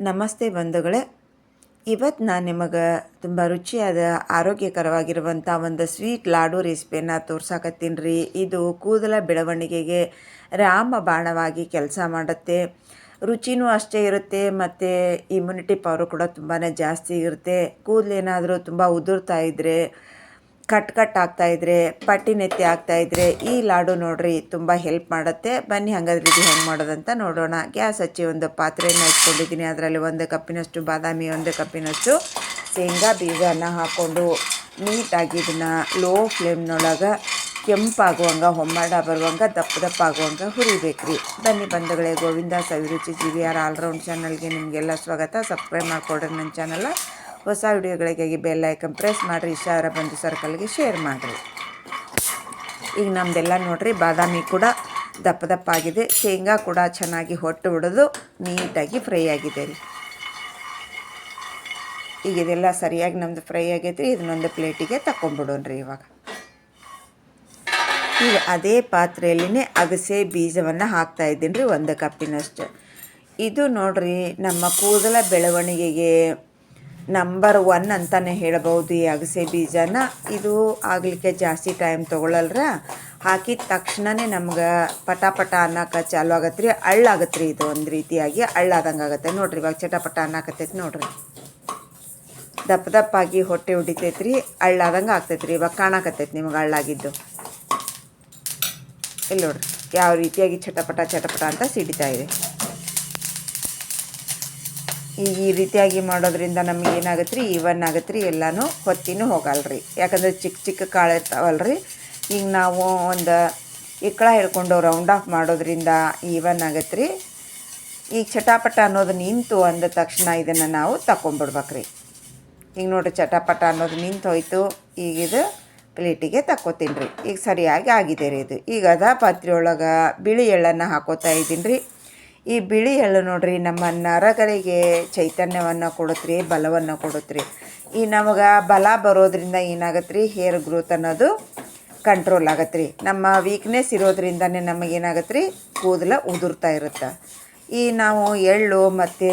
ನಮಸ್ತೆ ಬಂಧುಗಳೇ. ಇವತ್ತು ನಾನು ನಿಮಗೆ ತುಂಬ ರುಚಿಯಾದ ಆರೋಗ್ಯಕರವಾಗಿರುವಂಥ ಒಂದು ಸ್ವೀಟ್ ಲಾಡು ರೆಸಿಪಿಯನ್ನು ತೋರ್ಸಾಕತ್ತೀನಿ ರೀ. ಇದು ಕೂದಲ ಬೆಳವಣಿಗೆಗೆ ರಾಮ ಬಾಣವಾಗಿ ಕೆಲಸ ಮಾಡುತ್ತೆ. ರುಚಿನೂ ಅಷ್ಟೇ ಇರುತ್ತೆ, ಮತ್ತು ಇಮ್ಯುನಿಟಿ ಪವರು ಕೂಡ ತುಂಬಾ ಜಾಸ್ತಿ ಇರುತ್ತೆ. ಕೂದಲೇನಾದರೂ ತುಂಬ ಉದುರ್ತಾ ಇದ್ದರೆ ಕಟ್ ಕಟ್ ಆಗ್ತಾ ಇದ್ರೆ, ಪಟ್ಟಿ ನೆತ್ತಿ ಆಗ್ತಾ ಇದ್ರೆ ಈ ಲಾಡು ನೋಡ್ರಿ ತುಂಬ ಹೆಲ್ಪ್ ಮಾಡುತ್ತೆ. ಬನ್ನಿ ಹಾಗಾದ್ರೆ ಇದು ಹೆಂಗೆ ಮಾಡೋದಂತ ನೋಡೋಣ. ಗ್ಯಾಸ್ ಹಚ್ಚಿ ಒಂದು ಪಾತ್ರೆಯನ್ನು ಇಟ್ಕೊಂಡಿದ್ದೀನಿ. ಅದರಲ್ಲಿ ಒಂದು ಕಪ್ಪಿನಷ್ಟು ಬಾದಾಮಿ, ಒಂದು ಕಪ್ಪಿನಷ್ಟು ಶೇಂಗಾ ಬೀಜನ ಹಾಕ್ಕೊಂಡು ನೀಟಾಗಿ ಇದನ್ನು ಲೋ ಫ್ಲೇಮ್ನೊಳಗೆ ಕೆಂಪಾಗುವಂಗೆ, ಹೊಮ್ಮಡ ಬರುವಂಗ, ದಪ್ಪ ದಪ್ಪ ಆಗುವಂಗೆ ಹುರಿಬೇಕ್ರಿ. ಬನ್ನಿ ಬಂಧುಗಳೇ, Govinda Saviruchi G V R all round ಚಾನಲ್ಗೆ ನಿಮಗೆಲ್ಲ ಸ್ವಾಗತ. ಸಬ್ಸ್ಕ್ರೈಬ್ ಮಾಡಿಕೊಡ್ರಿ ನನ್ನ ಚಾನಲ್ ಹೊಸ ವಿಡಿಯೋಗಳಿಗಾಗಿ ಬೆಲ್ ಐಕನ್ ಪ್ರೆಸ್ ಮಾಡಿರಿ ಇಷ್ಟ ಅವರ ಬಂಧು ಸರ್ಕಲ್ಗೆ ಶೇರ್ ಮಾಡಿರಿ. ಈಗ ನಮ್ಮದೆಲ್ಲ ನೋಡಿರಿ, ಬಾದಾಮಿ ಕೂಡ ದಪ್ಪ ದಪ್ಪ ಆಗಿದೆ. ಶೇಂಗಾ ಕೂಡ ಚೆನ್ನಾಗಿ ಹೊಟ್ಟು ಹೊಡೆದು ನೀಟಾಗಿ ಫ್ರೈ ಆಗಿದೆ ರೀ. ಈಗ ಇದೆಲ್ಲ ಸರಿಯಾಗಿ ನಮ್ಮದು ಫ್ರೈ ಆಗೈತೆ ರೀ, ಇದನ್ನೊಂದು ಪ್ಲೇಟಿಗೆ ರೀ ಇವಾಗ. ಈಗ ಅದೇ ಪಾತ್ರೆಯಲ್ಲಿನೇ ಅಗಸೆ ಬೀಜವನ್ನು ಹಾಕ್ತಾ ಇದ್ದೀನಿ ರೀ, ಒಂದು ಕಪ್ಪಿನಷ್ಟು ಇದು ನೋಡ್ರಿ, ನಮ್ಮ ಕೂದಲ ಬೆಳವಣಿಗೆಗೆ ನಂಬರ್ ಒನ್ ಅಂತಲೇ ಹೇಳ್ಬೋದು ಈ ಅಗಸೆ ಬೀಜನ. ಇದು ಆಗಲಿಕ್ಕೆ ಜಾಸ್ತಿ ಟೈಮ್ ತೊಗೊಳಲ್ರ? ಹಾಕಿದ ತಕ್ಷಣವೇ ನಮ್ಗೆ ಪಟ ಪಟ ಚಾಲು ಆಗತ್ತೆ ರೀ ಅಳ್ಳಾಗತ್ತೆ ರೀ ಇದು ಒಂದು ರೀತಿಯಾಗಿ. ಅಳ್ಳಾದಂಗೆ ಆಗುತ್ತೆ. ನೋಡ್ರಿ ಇವಾಗ ಚಟಪಟ ಅನ್ನಕತ್ತೈತಿ ನೋಡ್ರಿ. ದಪ್ಪ ದಪ್ಪಾಗಿ ಹೊಟ್ಟೆ ಹೊಡಿತೈತೆ ರೀ ಅಳ್ಳಾದಂಗೆ ಆಗ್ತೈತೆ ರೀ ಇವಾಗ ಕಾಣಕತ್ತೈತಿ ನಿಮ್ಗೆ ಅಳ್ಳಾಗಿದ್ದು ಇಲ್ಲಿ ನೋಡ್ರಿ. ಯಾವ ರೀತಿಯಾಗಿ ಚಟಪಟ ಚಟಪಟ ಅಂತ ಸಿಡಿತಾ ಇದೆ. ಈಗ ಈ ರೀತಿಯಾಗಿ ಮಾಡೋದ್ರಿಂದ ನಮಗೆ ಏನಾಗುತ್ತೆ ರೀ ಇವನ್ ಆಗತ್ತೆ ರೀ ಎಲ್ಲನೂ ಹೊತ್ತಿನೂ ಹೋಗಲ್ರಿ. ಯಾಕಂದ್ರೆ ಚಿಕ್ಕ ಚಿಕ್ಕ ಕಾಳು ಇರ್ತಾವಲ್ರಿ. ಈಗ ನಾವು ಒಂದು ಇಕ್ಕಳ ಹಿಡ್ಕೊಂಡು ರೌಂಡ್ ಆಫ್ ಮಾಡೋದ್ರಿಂದ ಈವನ್ ಆಗತ್ತೆ ರೀ ಈಗ ಚಟಾಪಟ ಅನ್ನೋದು ನಿಂತು ಅಂದ ತಕ್ಷಣ ಇದನ್ನು ನಾವು ತಗೊಂಬಿಡ್ಬೇಕ್ರಿ ಈಗ ನೋಡಿರಿ, ಚಟಾಪಟ ಅನ್ನೋದು ನಿಂತು ಹೋಯ್ತು. ಈಗ ಇದು ಪ್ಲೇಟಿಗೆ ತಕ್ಕೋತೀನಿ ರೀ ಈಗ ಸರಿಯಾಗಿ ಆಗಿದೆ ರೀ ಇದು. ಈಗ ಅದ ಪಾತ್ರೆ ಒಳಗೆ ಬಿಳಿ ಎಳ್ಳನ್ನು ಹಾಕೋತಾ ಇದ್ದೀನಿ ರೀ ಈ ಬಿಳಿ ಎಳ್ಳು ನೋಡ್ರಿ, ನಮ್ಮ ನರಗಳಿಗೆ ಚೈತನ್ಯವನ್ನು ಕೊಡುತ್ತೆ ಬಲವನ್ನು ಕೊಡುತ್ತೆ ಈ ನಮಗೆ ಬಲ ಬರೋದ್ರಿಂದ ಏನಾಗತ್ತೆ ರೀ ಹೇರ್ ಗ್ರೋತ್ ಅನ್ನೋದು ಕಂಟ್ರೋಲ್ ಆಗತ್ತೆ ರೀ ನಮ್ಮ ವೀಕ್ನೆಸ್ ಇರೋದ್ರಿಂದನೇ ನಮಗೇನಾಗತ್ತೆ ರೀ ಕೂದಲ ಉದುರ್ತಾ ಇರುತ್ತೆ. ಈ ನಾವು ಎಳ್ಳು ಮತ್ತು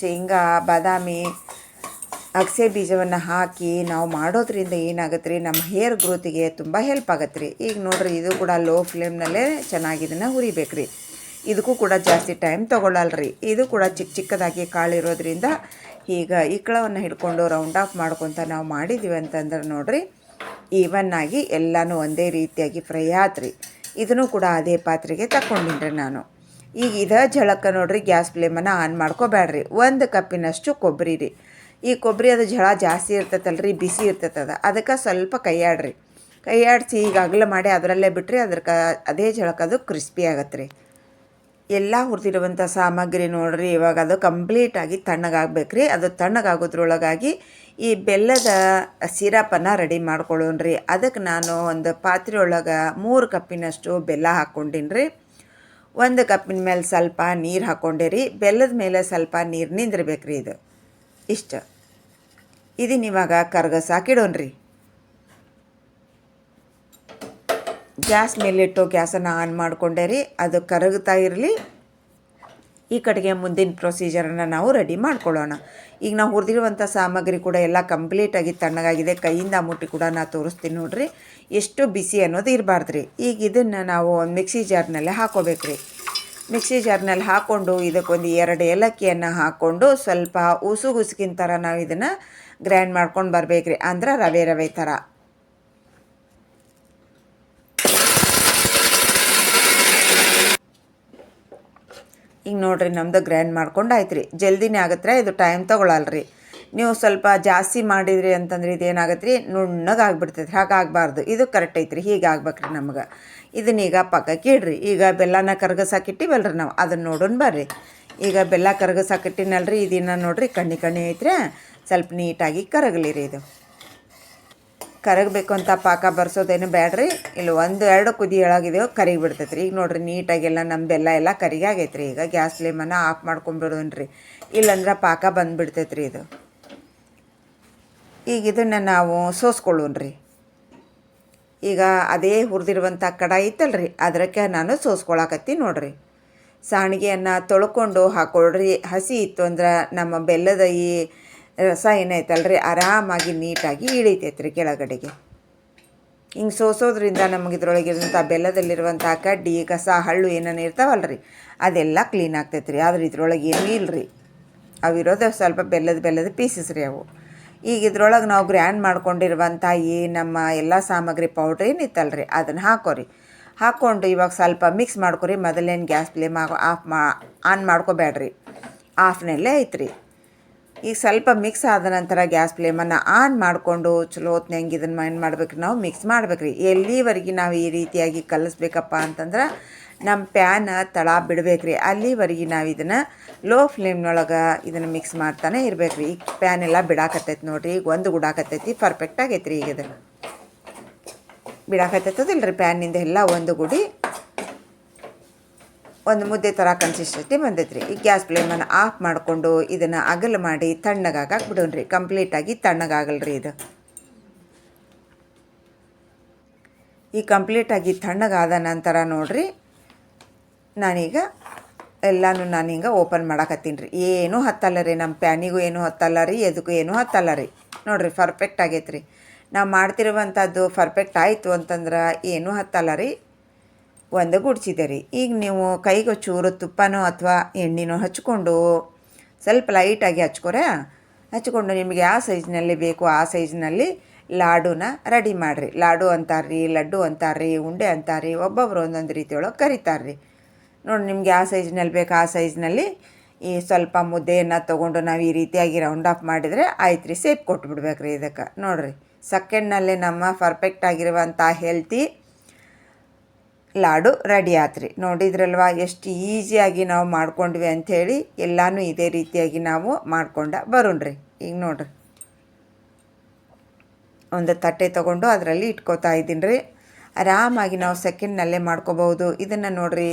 ಶೇಂಗಾ, ಬಾದಾಮಿ, ಅಗಸೆ ಬೀಜವನ್ನು ಹಾಕಿ ನಾವು ಮಾಡೋದ್ರಿಂದ ಏನಾಗುತ್ತೆ ರೀ ನಮ್ಮ ಹೇರ್ ಗ್ರೋತಿಗೆ ತುಂಬ ಹೆಲ್ಪ್ ಆಗತ್ತೆ ರೀ ಈಗ ನೋಡ್ರಿ, ಇದು ಕೂಡ ಲೋ ಫ್ಲೇಮ್ನಲ್ಲೇ ಚೆನ್ನಾಗಿ ಇದನ್ನು ಹುರಿಬೇಕು ರೀ ಇದಕ್ಕೂ ಕೂಡ ಜಾಸ್ತಿ ಟೈಮ್ ತೊಗೊಳ್ಳಲ್ರಿ. ಇದು ಕೂಡ ಚಿಕ್ಕ ಚಿಕ್ಕದಾಗಿ ಕಾಳಿರೋದ್ರಿಂದ ಈಗ ಇಕ್ಕಳವನ್ನು ಹಿಡ್ಕೊಂಡು ರೌಂಡ್ ಆಫ್ ಮಾಡ್ಕೊತ ನಾವು ಮಾಡಿದ್ದೀವಿ ಅಂತಂದ್ರೆ ನೋಡಿರಿ ಈವನ್ ಆಗಿ ಎಲ್ಲನೂ ಒಂದೇ ರೀತಿಯಾಗಿ ಫ್ರೈ ಆತ್ರಿ ಇದನ್ನು ಕೂಡ ಅದೇ ಪಾತ್ರೆಗೆ ತಗೊಂಡಿನ್ರಿ ನಾನು. ಈಗ ಇದ ಝಳಕ ನೋಡಿರಿ, ಗ್ಯಾಸ್ ಫ್ಲೇಮನ್ನು ಆನ್ ಮಾಡ್ಕೋಬೇಡ್ರಿ ಒಂದು ಕಪ್ಪಿನಷ್ಟು ಕೊಬ್ಬರಿ ರೀ. ಈ ಕೊಬ್ಬರಿ ಅದು ಝಳ ಜಾಸ್ತಿ ಇರ್ತೈತಲ್ರಿ, ಬಿಸಿ ಇರ್ತೈತದ. ಅದಕ್ಕೆ ಸ್ವಲ್ಪ ಕೈಯಾಡ್ರಿ. ಕೈಯಾಡಿಸಿ ಈಗ ಅಗಲ ಮಾಡಿ ಅದರಲ್ಲೇ ಬಿಟ್ರಿ ಅದ್ರ ಕ ಅದೇ ಝಳಕದು ಕ್ರಿಸ್ಪಿ ಆಗತ್ತೆ ರೀ ಎಲ್ಲ ಹುರಿದಿರುವಂಥ ಸಾಮಗ್ರಿ ನೋಡ್ರಿ, ಇವಾಗ ಅದು ಕಂಪ್ಲೀಟಾಗಿ ತಣ್ಣಗಾಗ್ಬೇಕು ರೀ ಅದು ತಣ್ಣಗಾಗೋದ್ರೊಳಗಾಗಿ ಈ ಬೆಲ್ಲದ ಸಿರಪನ್ನು ರೆಡಿ ಮಾಡ್ಕೊಳ್ಳೋಣ್ರಿ. ಅದಕ್ಕೆ ನಾನು ಒಂದು ಪಾತ್ರೆ ಒಳಗೆ ಮೂರು ಕಪ್ಪಿನಷ್ಟು ಬೆಲ್ಲ ಹಾಕ್ಕೊಂಡಿನಿ ರೀ ಒಂದು ಕಪ್ಪಿನ ಮೇಲೆ ಸ್ವಲ್ಪ ನೀರು ಹಾಕ್ಕೊಂಡೆ ರೀ ಬೆಲ್ಲದ ಮೇಲೆ ಸ್ವಲ್ಪ ನೀರು ನಿಂದಿರ್ಬೇಕು ರೀ ಇದು. ಇಷ್ಟ. ಇದನ್ನ ಇವಾಗ ಕರ್ಗಸಾಕಿಡೋಣ್ರಿ ಗ್ಯಾಸ್ ಮೇಲಿಟ್ಟು ಗ್ಯಾಸನ್ನು ಆನ್ ಮಾಡಿಕೊಂಡೆ ರೀ. ಅದು ಕರಗುತ್ತಾ ಇರಲಿ. ಈ ಕಡೆಗೆ ಮುಂದಿನ ಪ್ರೊಸೀಜರನ್ನು ನಾವು ರೆಡಿ ಮಾಡ್ಕೊಳ್ಳೋಣ. ಈಗ ನಾವು ಹುರಿದಿರುವಂಥ ಸಾಮಗ್ರಿ ಕೂಡ ಎಲ್ಲ ಕಂಪ್ಲೀಟಾಗಿ ತಣ್ಣಗಾಗಿದೆ. ಕೈಯಿಂದ ಮುಟ್ಟಿ ಕೂಡ ನಾ ತೋರಿಸ್ತೀನಿ ನೋಡಿರಿ. ಎಷ್ಟು ಬಿಸಿ ಅನ್ನೋದು ಇರಬಾರ್ದು ರೀ. ಈಗ ಇದನ್ನು ನಾವು ಒಂದು ಮಿಕ್ಸಿ ಜಾರ್ನಲ್ಲೇ ಹಾಕೋಬೇಕು ರೀ. ಮಿಕ್ಸಿ ಜಾರ್ನಲ್ಲಿ ಹಾಕ್ಕೊಂಡು ಇದಕ್ಕೊಂದು ಎರಡು ಏಲಕ್ಕಿಯನ್ನು ಹಾಕ್ಕೊಂಡು ಸ್ವಲ್ಪ ಉಸುಗುಸುಗಿನ ಥರ ನಾವು ಇದನ್ನು ಗ್ರೈಂಡ್ ಮಾಡ್ಕೊಂಡು ಬರಬೇಕ್ರಿ ಅಂದ್ರೆ ರವೆ ರವೆ ಥರ. ಈಗ ನೋಡ್ರಿ ನಮ್ಮದು ಗ್ರ್ಯಾಂಡ್ ಮಾಡ್ಕೊಂಡು ಆಯ್ತು ರೀ ಜಲ್ದಿನೇ ಆಗತ್ತೆ ಇದು ಟೈಮ್ ತೊಗೊಳಲ್ರಿ. ನೀವು ಸ್ವಲ್ಪ ಜಾಸ್ತಿ ಮಾಡಿದ್ರಿ ಅಂತಂದ್ರೆ ಇದೇನಾಗತ್ತೆ ರೀ ನುಣ್ಣಗೆ ಆಗ್ಬಿಡ್ತೈತೆ ಹಾಗಾಗಬಾರ್ದು. ಇದು ಕರೆಕ್ಟ್ ಐತ್ರಿ. ಹೀಗೆ ಆಗ್ಬೇಕ್ರಿ ನಮ್ಗೆ. ಇದನ್ನೀಗ ಪಕ್ಕಕ್ಕೆ ಇಡ್ರಿ ಈಗ ಬೆಲ್ಲನ ಕರ್ಗಸಾಕಿಟ್ಟಿವಲ್ರಿ ನಾವು. ಅದನ್ನು ನೋಡೋಣ ಬರ್ರಿ. ಈಗ ಬೆಲ್ಲ ಕರಗಸಾಕಿಟ್ಟಿನಲ್ರಿ ಇದನ್ನು ನೋಡ್ರಿ. ಕಣ್ಣಿ ಕಣ್ಣಿ ಐತ್ರಿ. ಸ್ವಲ್ಪ ನೀಟಾಗಿ ಕರಗಲಿ ರೀ ಇದು. ಕರಗಬೇಕು ಅಂತ ಪಾಕ ಬರ್ಸೋದೇನು ಬೇಡ್ರಿ ಇಲ್ಲಿ ಒಂದು, ಎರಡು ಕುದಿ ಒಳಗಿದೆಯೋ ಕರಿಗಿ ಬಿಡ್ತೈತೆ ರೀ ಈಗ ನೋಡ್ರಿ, ನೀಟಾಗೆಲ್ಲ ನಮ್ಮ ಬೆಲ್ಲ ಎಲ್ಲ ಕರಿಗೆ ಆಗೈತೆ ರೀ ಈಗ ಗ್ಯಾಸ್ ಫ್ಲೇಮನ್ನು ಆಫ್ ಮಾಡ್ಕೊಂಡ್ಬಿಡೋನ್ ರೀ ಇಲ್ಲಂದ್ರೆ ಪಾಕ ಬಂದುಬಿಡ್ತೈತೆ ರೀ ಇದು. ಈಗ ಇದನ್ನು ನಾವು ಸೋಸ್ಕೊಳ್ಳೋಣ್ರಿ. ಈಗ ಅದೇ ಹುರಿದಿರುವಂಥ ಕಡಾಯಿ ಇತ್ತಲ್ರಿ ಅದಕ್ಕೆ ನಾನು ಸೋಸ್ಕೊಳಕತ್ತಿ ನೋಡ್ರಿ. ಸಾಣಿಗೆಯನ್ನು ತೊಳ್ಕೊಂಡು ಹಾಕೊಳ್ರಿ. ಹಸಿ ಇತ್ತು ಅಂದ್ರೆ ನಮ್ಮ ಬೆಲ್ಲದ ಈ ರಸ ಏನೈತಲ್ರಿ ಆರಾಮಾಗಿ ನೀಟಾಗಿ ಇಳಿತೈತೆ ರೀ ಕೆಳಗಡೆಗೆ. ಹಿಂಗೆ ಸೋಸೋದ್ರಿಂದ ನಮಗೆ ಇದ್ರೊಳಗಿರುವಂಥ ಬೆಲ್ಲದಲ್ಲಿರುವಂಥ ಕಡ್ಡಿ, ಕಸ, ಹಳ್ಳು ಏನೇನು ಇರ್ತಾವಲ್ರಿ, ಅದೆಲ್ಲ ಕ್ಲೀನ್ ಆಗ್ತೈತೆ ರೀ ಆದ್ರೆ ಇದ್ರೊಳಗೆ ಏನೂ ಇಲ್ಲರಿ ಅವಿರೋದು ಸ್ವಲ್ಪ ಬೆಲ್ಲದ ಬೆಲ್ಲದ ಪೀಸಸ್ ರೀ ಅವು. ಈಗ ಇದ್ರೊಳಗೆ ನಾವು ಗ್ರ್ಯಾಂಡ್ ಮಾಡ್ಕೊಂಡಿರುವಂಥ ಈ ನಮ್ಮ ಎಲ್ಲ ಸಾಮಗ್ರಿ ಪೌಡ್ರ್ ರೀ ಅದನ್ನು ಹಾಕೋರಿ. ಹಾಕ್ಕೊಂಡು ಇವಾಗ ಸ್ವಲ್ಪ ಮಿಕ್ಸ್ ಮಾಡ್ಕೊರಿ, ಮೊದಲೇನು ಗ್ಯಾಸ್ ಫ್ಲೇಮ್ ಆಫ್ ಮಾ, ಆನ್ ಮಾಡ್ಕೋಬೇಡ್ರಿ. ಆಫ್ನಲ್ಲೇ ಐತ್ರಿ. ಈಗ ಸ್ವಲ್ಪ ಮಿಕ್ಸ್ ಆದ ನಂತರ ಗ್ಯಾಸ್ ಫ್ಲೇಮನ್ನು ಆನ್ ಮಾಡಿಕೊಂಡು, ಚಲೋ ಹೊತ್ನಂಗೆ ಇದನ್ನು ಏನು ಮಾಡ್ಬೇಕು ನಾವು? ಮಿಕ್ಸ್ ಮಾಡ್ಬೇಕ್ರಿ. ಎಲ್ಲಿವರೆಗೆ ನಾವು ಈ ರೀತಿಯಾಗಿ ಕಲಿಸ್ಬೇಕಪ್ಪ ಅಂತಂದ್ರೆ ನಮ್ಮ ಪ್ಯಾನ್ ತಳ ಬಿಡಬೇಕ್ರಿ. ಅಲ್ಲಿವರೆಗೆ ನಾವು ಇದನ್ನು ಲೋ ಫ್ಲೇಮ್ನೊಳಗೆ ಇದನ್ನು ಮಿಕ್ಸ್ ಮಾಡ್ತಾನೆ ಇರ್ಬೇಕು ರೀ ಈಗ ಪ್ಯಾನ್ ಎಲ್ಲ ಬಿಡಾಕತ್ತೈತಿ ನೋಡಿರಿ. ಈಗ ಒಂದು ಗುಡಾಕತ್ತೈತಿ. ಪರ್ಫೆಕ್ಟ್ ಆಗೈತೆ ರೀ ಈಗ ಇದನ್ನು. ಬಿಡಾಕತ್ತೈತದಿಲ್ಲ ರೀ ಪ್ಯಾನಿಂದ ಎಲ್ಲ ಒಂದು ಗುಡಿ ಒಂದು ಮುದ್ದೆ ಥರ ಕನ್ಸಿಸ್ಟೆನ್ಸಿ ಬಂದೈತೆ ರೀ ಈಗ ಗ್ಯಾಸ್ ಫ್ಲೇಮನ್ನು ಆಫ್ ಮಾಡಿಕೊಂಡು ಇದನ್ನು ಅಗಲ ಮಾಡಿ ತಣ್ಣಗಾಗಕ್ಕೆ ರೀ ಕಂಪ್ಲೀಟಾಗಿ ತಣ್ಣಗಾಗಲ್ಲ ರೀ ಇದು. ಈ ಕಂಪ್ಲೀಟಾಗಿ ತಣ್ಣಗಾದ ನಂತರ ನೋಡಿರಿ, ನಾನೀಗ ಎಲ್ಲಾನು ನಾನು ಹಿಂಗೆ ಓಪನ್ ಮಾಡಕತ್ತೀನಿ ರೀ. ಏನೂ ಹತ್ತಲ್ಲ ರೀ ನಮ್ಮ ಪ್ಯಾನಿಗೂ ಏನೂ ಹತ್ತಲ್ಲ ರೀ, ಎದಕ್ಕೂ ಏನೂ ಹತ್ತಲ್ಲ ರೀ. ನೋಡಿರಿ ಪರ್ಫೆಕ್ಟ್ ಆಗೈತೆ ರೀ ನಾವು ಮಾಡ್ತಿರುವಂಥದ್ದು ಪರ್ಫೆಕ್ಟ್ ಆಯಿತು ಅಂತಂದ್ರೆ ಏನೂ ಹತ್ತಲ್ಲ ರೀ. ಒಂದು ಗುಡ್ಸಿದೆ ರೀ ಈಗ ನೀವು ಕೈಗೆ ಚೂರು ತುಪ್ಪನೋ ಅಥವಾ ಎಣ್ಣೆನೋ ಹಚ್ಕೊಂಡು ಸ್ವಲ್ಪ ಲೈಟಾಗಿ ಹಚ್ಕೊರೆ, ಹಚ್ಕೊಂಡು ನಿಮಗೆ ಯಾವ ಸೈಜ್ನಲ್ಲಿ ಬೇಕು ಆ ಸೈಜ್ನಲ್ಲಿ ಲಾಡುನ ರೆಡಿ ಮಾಡಿರಿ. ಲಾಡು ಅಂತಾರ್ರಿ, ಲಡ್ಡು ಅಂತಾರ್ರಿ, ಉಂಡೆ ಅಂತಾರ್ರಿ, ಒಬ್ಬೊಬ್ರು ಒಂದೊಂದು ರೀತಿಯೊಳಗೆ ಕರಿತಾರ್ರಿ. ನೋಡಿ ನಿಮ್ಗೆ ಯಾವ ಸೈಜ್ನಲ್ಲಿ ಬೇಕು ಆ ಸೈಜ್ನಲ್ಲಿ ಈ ಸ್ವಲ್ಪ ಮುದ್ದೆಯನ್ನು ತೊಗೊಂಡು ನಾವು ಈ ರೀತಿಯಾಗಿ ರೌಂಡ್ ಆಫ್ ಮಾಡಿದರೆ ಆಯ್ತು ರೀ ಸೇಪ್ ಕೊಟ್ಬಿಡ್ಬೇಕು ರೀ ಇದಕ್ಕೆ. ನೋಡಿರಿ, ಸೆಕೆಂಡ್ನಲ್ಲಿ ನಮ್ಮ ಪರ್ಫೆಕ್ಟ್ ಆಗಿರುವಂಥ ಹೆಲ್ತಿ ಲಾಡು ರೆಡಿ ಆತ್ರಿ. ನೋಡಿದ್ರಲ್ವ ಎಷ್ಟು ಈಸಿಯಾಗಿ ನಾವು ಮಾಡ್ಕೊಂಡ್ವಿ ಅಂಥೇಳಿ ಎಲ್ಲನೂ ಇದೇ ರೀತಿಯಾಗಿ ನಾವು ಮಾಡ್ಕೊಂಡ ಬರೋಣ್ರಿ. ಈಗ ನೋಡ್ರಿ. ಒಂದು ತಟ್ಟೆ ತಗೊಂಡು ಅದರಲ್ಲಿ ಇಟ್ಕೋತಾ ಇದ್ದೀನಿ ರೀ ಆರಾಮಾಗಿ ನಾವು ಸೆಕೆಂಡ್ನಲ್ಲೇ ಮಾಡ್ಕೋಬಹುದು. ಇದನ್ನು ನೋಡ್ರಿ,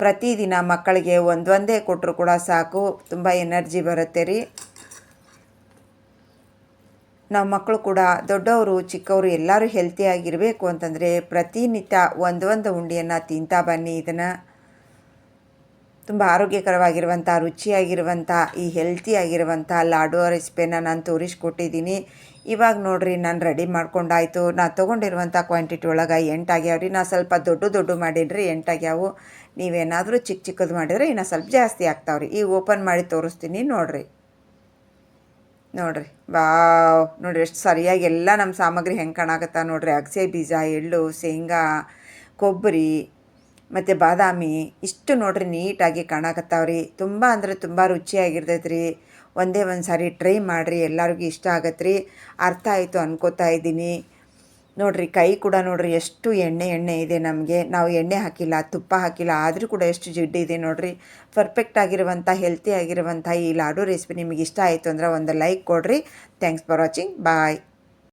ಪ್ರತಿದಿನ ಮಕ್ಕಳಿಗೆ ಒಂದೊಂದೇ ಕೊಟ್ಟರು ಕೂಡ ಸಾಕು. ತುಂಬ ಎನರ್ಜಿ ಬರುತ್ತೆ ರೀ. ನಾವು ಮಕ್ಕಳು ಕೂಡ ದೊಡ್ಡವರು, ಚಿಕ್ಕವರು ಎಲ್ಲರೂ ಹೆಲ್ತಿಯಾಗಿರಬೇಕು ಅಂತಂದರೆ ಪ್ರತಿನಿತ್ಯ ಒಂದು ಒಂದು ಉಂಡೆಯನ್ನು ತಿಂತಾ ಬನ್ನಿ. ಇದನ್ನು ತುಂಬ ಆರೋಗ್ಯಕರವಾಗಿರುವಂಥ ರುಚಿಯಾಗಿರುವಂಥ ಈ ಹೆಲ್ತಿಯಾಗಿರುವಂಥ ಲಾಡು ರೆಸಿಪಿನ ನಾನು ತೋರಿಸ್ಕೊಟ್ಟಿದ್ದೀನಿ. ಇವಾಗ ನೋಡಿರಿ, ನಾನು ರೆಡಿ ಮಾಡ್ಕೊಂಡಾಯಿತು. ನಾನು ತೊಗೊಂಡಿರುವಂಥ ಕ್ವಾಂಟಿಟಿ ಒಳಗೆ ಎಂಟಾಗ್ಯಾವ್ರಿ ನಾನು ಸ್ವಲ್ಪ ದೊಡ್ಡ ದೊಡ್ಡ ಮಾಡಿನ್ರಿ ಎಂಟಾಗ್ಯಾವು ನೀವೇನಾದರೂ ಚಿಕ್ಕ ಚಿಕ್ಕದು ಮಾಡಿದರೆ ಇನ್ನು ಸ್ವಲ್ಪ ಜಾಸ್ತಿ ಆಗ್ತಾವ್ರಿ. ಈಗ ಓಪನ್ ಮಾಡಿ ತೋರಿಸ್ತೀನಿ ನೋಡಿರಿ. ನೋಡಿರಿ. ವಾವ್. ನೋಡಿರಿ ಎಷ್ಟು ಸರಿಯಾಗಿ ಎಲ್ಲ ನಮ್ಮ ಸಾಮಗ್ರಿ ಹೆಂಗೆ ಕಾಣಾಕತ್ತ ನೋಡಿರಿ. ಅಗಸೆ ಬೀಜ, ಎಳ್ಳು, ಶೇಂಗಾ, ಕೊಬ್ಬರಿ, ಮತ್ತು ಬಾದಾಮಿ ಇಷ್ಟು ನೋಡ್ರಿ ನೀಟಾಗಿ ಕಾಣಾಕತ್ತಾವ್ರಿ. ತುಂಬ ಅಂದರೆ ತುಂಬ ರುಚಿಯಾಗಿರ್ತೈತೆ ರೀ ಒಂದೇ ಒಂದು ಸಾರಿ ಟ್ರೈ ಮಾಡಿರಿ. ಎಲ್ಲರಿಗೂ ಇಷ್ಟ ಆಗತ್ತೆ ರೀ ಅರ್ಥ ಆಯಿತು ಅನ್ಕೋತಾ ಇದ್ದೀನಿ. ನೋಡಿರಿ, ಕೈ ಕೂಡ ನೋಡಿರಿ ಎಷ್ಟು ಎಣ್ಣೆ ಎಣ್ಣೆ ಇದೆ ನಮಗೆ. ನಾವು ಎಣ್ಣೆ ಹಾಕಿಲ್ಲ, ತುಪ್ಪ ಹಾಕಿಲ್ಲ, ಆದರೂ ಕೂಡ ಎಷ್ಟು ಜಿಡ್ಡು ಇದೆ ನೋಡಿರಿ. ಪರ್ಫೆಕ್ಟ್ ಆಗಿರುವಂಥ ಹೆಲ್ತಿ ಆಗಿರುವಂಥ ಈ ಲಾಡು ರೆಸಿಪಿ ನಿಮಗೆ ಇಷ್ಟ ಆಯಿತು ಅಂದ್ರೆ ಒಂದು ಲೈಕ್ ಕೊಡಿರಿ. Thanks for watching bye